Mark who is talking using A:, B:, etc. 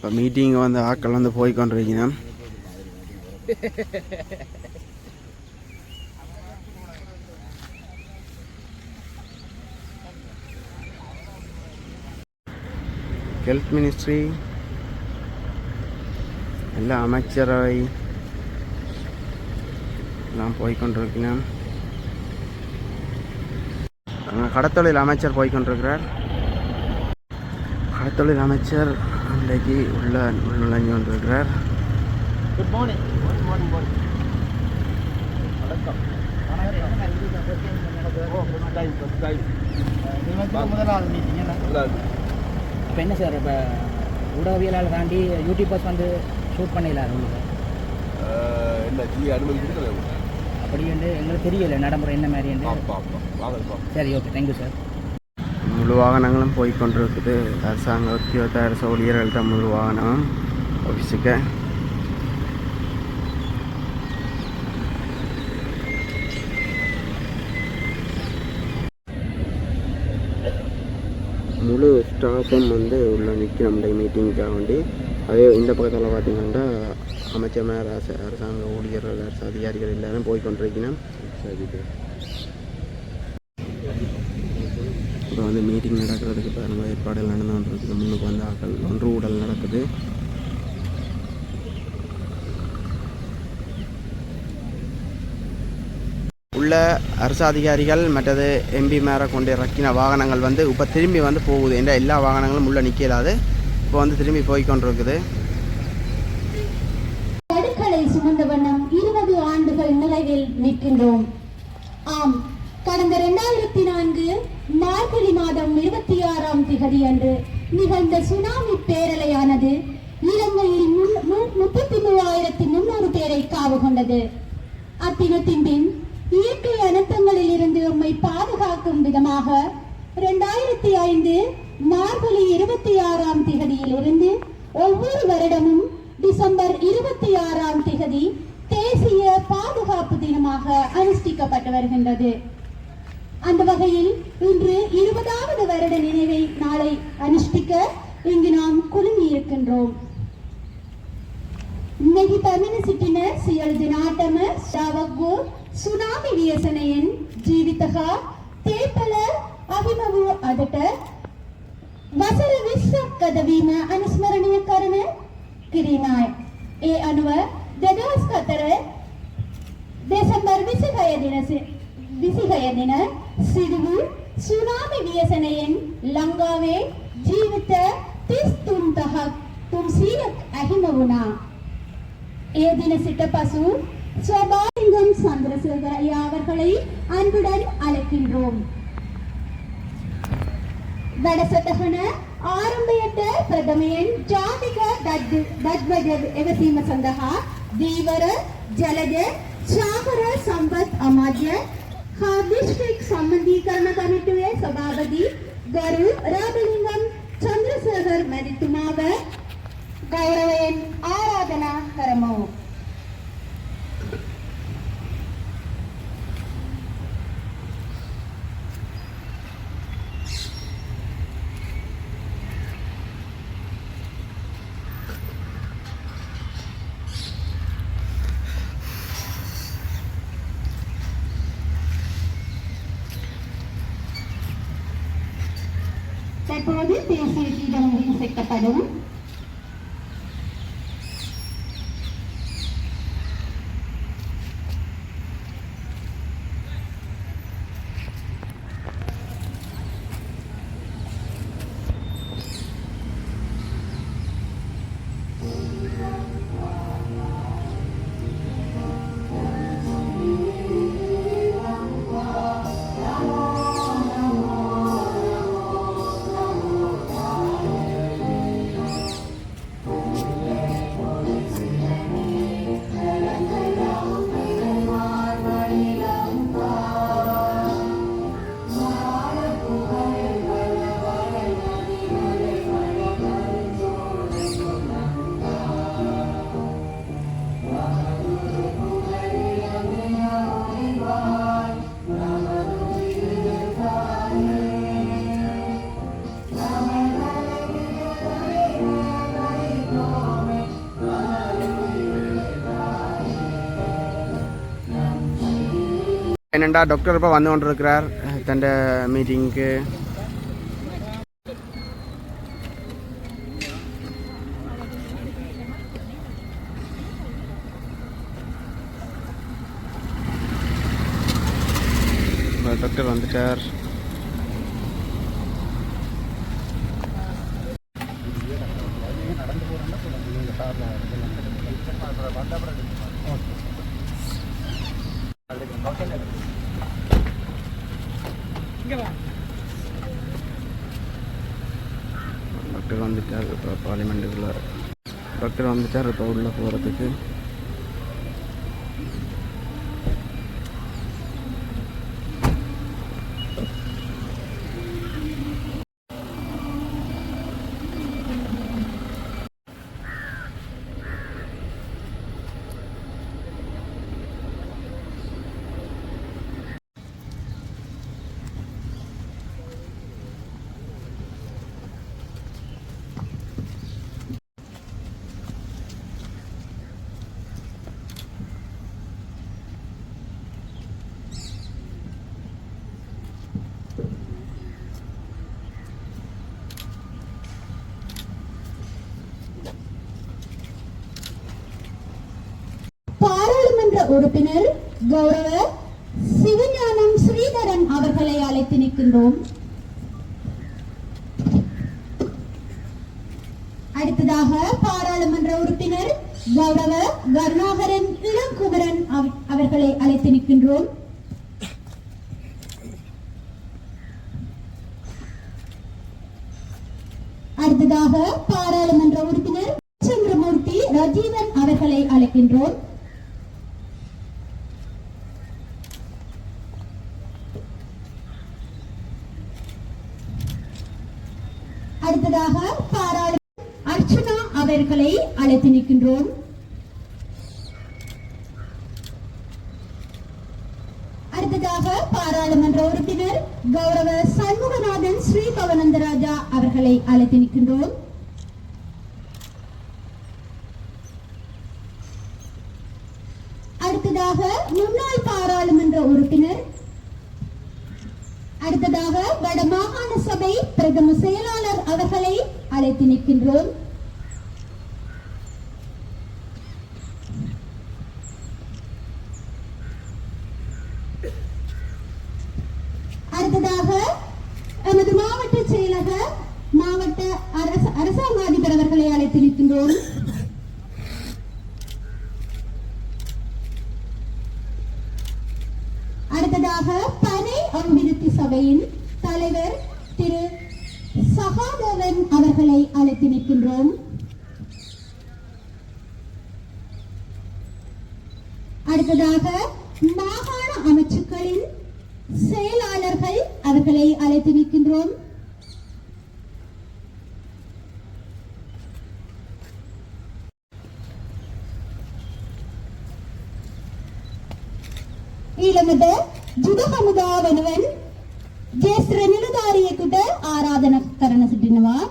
A: இப்போ மீட்டிங் வந்து ஆட்கள் வந்து போய் கொண்டிருக்கணும் ஹெல்த் மினிஸ்ட்ரி எல்லா அமைச்சரவை எல்லாம் போய்கொண்டிருக்கிறேன் அங்கே கடத்தொழில் அமைச்சர் போய்கொண்டிருக்கிறார் கடத்தொழில் அமைச்சர் அன்றைக்கு உள்ள உள் நுழைஞ்சு கொண்டிருக்கிறார்.
B: குட் மார்னிங் குட் மார்னிங் வணக்கம். முதலாவது மீட்டிங்
C: இப்போ என்ன சார் இப்போ ஊடகவியலாளர் தாண்டி யூடியூபர்ஸ் வந்து ஷூட் பண்ணிடலாம் உங்களுக்கு
B: என்ன ஜி அனுமதி
C: அப்படி வந்து எங்களுக்கு தெரியல நடைமுறை என்ன மாதிரி சரி ஓகே தேங்க்யூ சார்
A: முழு வாகனங்களும் போய்கொண்டிருக்குது அரசாங்க உத்தியோக அரசு ஊழியர்கள்ட்ட முழு வாகனம் ஆஃபீஸுக்கு முழு ஸ்டாஃபும் வந்து உள்ள நிற்கும் நம்முடைய மீட்டிங்க்காக வேண்டி அதே இந்த பக்கத்தில் பார்த்தீங்கன்னா அமைச்சர் அரசு அரசாங்க ஊழியர்கள் அரசு அதிகாரிகள் எல்லாரும் போய் கொண்டிருக்கணும் சரி இப்போ வந்து மீட்டிங் நடக்கிறதுக்கு பாருங்க ஏற்பாடுகள் நடந்து கொண்டிருக்குது. முன்னுக்கு வந்து ஆக்கள் ஒன்று ஊடல் நடக்குது. உள்ள அரசு அதிகாரிகள் மற்றது எம்பி மேலே கொண்டு இறக்கின வாகனங்கள் வந்து இப்போ திரும்பி வந்து போகுது. என்ற எல்லா வாகனங்களும் உள்ள நிற்கலாது இப்போ வந்து திரும்பி போய் கொண்டிருக்குது.
D: சுமந்த வண்ணம் இருபது ஆண்டுகள் நிறைவில் நிற்கின்றோம். ஆம் கடந்த இரண்டாயிரத்தி நான்கு மார்கழி மாதம் இருபத்தி ஆறாம் திகதி அன்று நிகழ்ந்த சுனாமி பேரலையானது இலங்கையில் மு- முப்பத்தி மூவாயிரத்தி முன்னூறு பேரை காவு கொண்டது. அத்தினத்தின் பின் இயற்கை அனர்த்தங்களில் இருந்து உம்மை பாதுகாக்கும் விதமாக இரண்டாயிரத்தி ஐந்து மார்கழி இருபத்தி ஆறாம் திகதியில் இருந்து ஒவ்வொரு வருடமும் டிசம்பர் இருபத்தி ஆறாம் திகதி தேசிய பாதுகாப்பு தினமாக அனுஷ்டிக்கப்பட்டு வருகின்றது. அந்த வகையில் இன்று இருபதாவது வருட நினைவை நாளை அனுஷ்டிக்க இங்கு நாம் குழுமி இருக்கின்றோம் මෙහි පැමිණ සිටින සියලු දෙනාටම ශ්‍රාවකෝ සුනාමි ව්‍යසනයෙන් ජීවිත හා තේපල අහිම වූ අදට වසර 20ක් ගතවීම අනුස්මරණීය అవునా ஏதின சிட்ட பசு? சுவாபாலிங்கம் சந்திரசேகர் ஐயா அவர்களை அன்புடன் அழைக்கின்றோம். வடசதகன ஆரம்பயத்த பிரதமையன் ஜாதிக தத்வஜ எவசீம சந்தகா தீவர ஜலஜ சாகர சம்பத் அமாஜ்ய ஹார்டிஸ்டிக் சம்பந்தீகரண கமிட்டிய சபாபதி கரு ராமலிங்கம் சந்திரசேகர் மரித்துமாக ಗೌರವೇನ್ ಆರಾಧನಾ ಕರ್ಮವು Tepodi.
A: என்னெண்டா டாக்டர் இப்போ வந்து கொண்டிருக்கிறார் தண்ட மீட்டிங்க்கு டாக்டர் வந்துட்டார். டாக்டர் வந்துட்டார். இப்போ பார்லிமெண்ட்டுக்குள்ள டாக்டர் வந்துட்டார் இப்போ உள்ளே போகிறதுக்கு
D: பாராளுமன்ற உறுப்பினர் கௌரவ சிவஞானம் ஸ்ரீதரன் அவர்களை அழைத்து நிற்கின்றோம். அடுத்ததாக பாராளுமன்ற உறுப்பினர் கௌரவ கருணாகரன் இளங்குமரன் அவர்களை அழைத்து நிற்கின்றோம். அடுத்ததாக பாராளுமன்ற உறுப்பினர் சந்திரமூர்த்தி ரஜீவன் அவர்களை அழைக்கின்றோம். அடுத்ததாக பாராளு அர்ச்சனா அவர்களை அழைத்து நிற்கின்றோம். அடுத்ததாக பாராளுமன்ற உறுப்பினர் கௌரவ சண்முகநாதன் ஸ்ரீ பவனந்தராஜா அவர்களை அழைத்து நிற்கின்றோம். அடுத்ததாக முன்னாள் பாராளுமன்ற உறுப்பினர். அடுத்ததாக வட மாகாண சபை பிரதம செயலாளர் அவர்களை அழைத்து நிற்கின்றோம். அடுத்ததாக எமது மாவட்ட செயலக மாவட்ட அரச அரசாங்க அதிபர் அவர்களை அழைத்து நிற்கின்றோம். அடுத்ததாக பனை அபிவிருத்தி சபையின் தலைவர் திரு சகாதேவன் அவர்களை அழைத்து நிற்கின்றோம் அடுத்ததாக மாகாண அமைச்சுக்களின் செயலாளர்கள் அவர்களை அழைத்து நிற்கின்றோம் ඊළඟට ජුද හමුදා වෙනුවෙන් ජේෂ්ත්‍ර නිලධාරියෙකුට ආරාධනා කරන සිටිනවා